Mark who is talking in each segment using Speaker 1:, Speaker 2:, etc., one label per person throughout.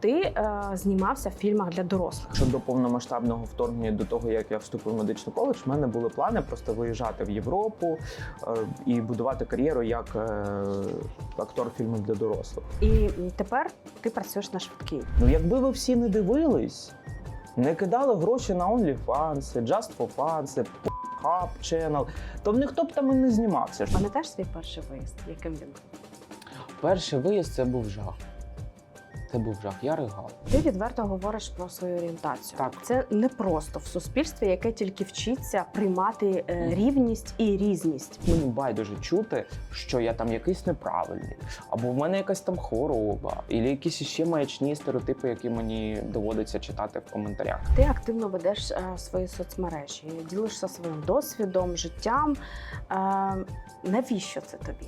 Speaker 1: Ти е, знімався в фільмах для дорослих.
Speaker 2: Що до повномасштабного вторгнення, до того як я вступив в медичний коледж, в мене були плани просто виїжджати в Європу е, і будувати кар'єру як е, актор фільмів для дорослих.
Speaker 1: І тепер ти працюєш на швидкій.
Speaker 2: Ну, якби ви всі не дивились, не кидали гроші на OnlyFans, Just for Fans, Hub Channel, то ніхто б там і не знімався.
Speaker 1: Пам'ятаєш свій перший виїзд? Яким він був?
Speaker 3: Перший виїзд це був жах. Це був жах. Я ригав.
Speaker 1: Ти відверто говориш про свою орієнтацію.
Speaker 3: Так.
Speaker 1: Це не просто в суспільстві, яке тільки вчиться приймати е, рівність і різність.
Speaker 3: Мені байдуже чути, що я там якийсь неправильний, або в мене якась там хвороба, або якісь ще маячні стереотипи, які мені доводиться читати в коментарях.
Speaker 1: Ти активно ведеш е, свої соцмережі, ділишся своїм досвідом, життям. Е, навіщо це тобі?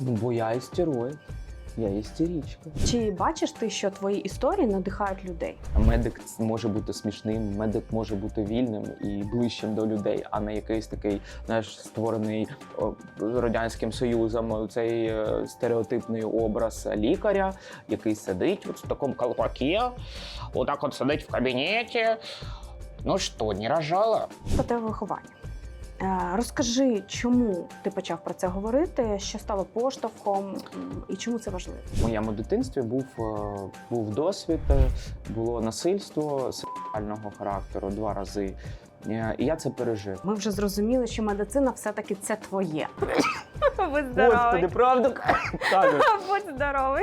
Speaker 3: Ну, бо я істероїд, я істерічка.
Speaker 1: Чи бачиш ти, що твої історії надихають людей?
Speaker 3: Медик може бути смішним, медик може бути вільним і ближчим до людей, а не якийсь такий, знаєш, створений о, радянським союзом цей е, стереотипний образ лікаря, який сидить от в такому колпаке, отак от сидить в кабінеті. Ну що, не рожала?
Speaker 1: Про тебе виховання. Е, Розкажи, чому ти почав про це говорити, що стало поштовхом і чому це важливо?
Speaker 3: В моєму дитинстві був, е, був досвід, е, було насильство сексуального характеру два рази. І я це пережив.
Speaker 1: Ми вже зрозуміли, що медицина все-таки це твоє. Будь
Speaker 2: Господи, правда?
Speaker 1: Будь здоровий.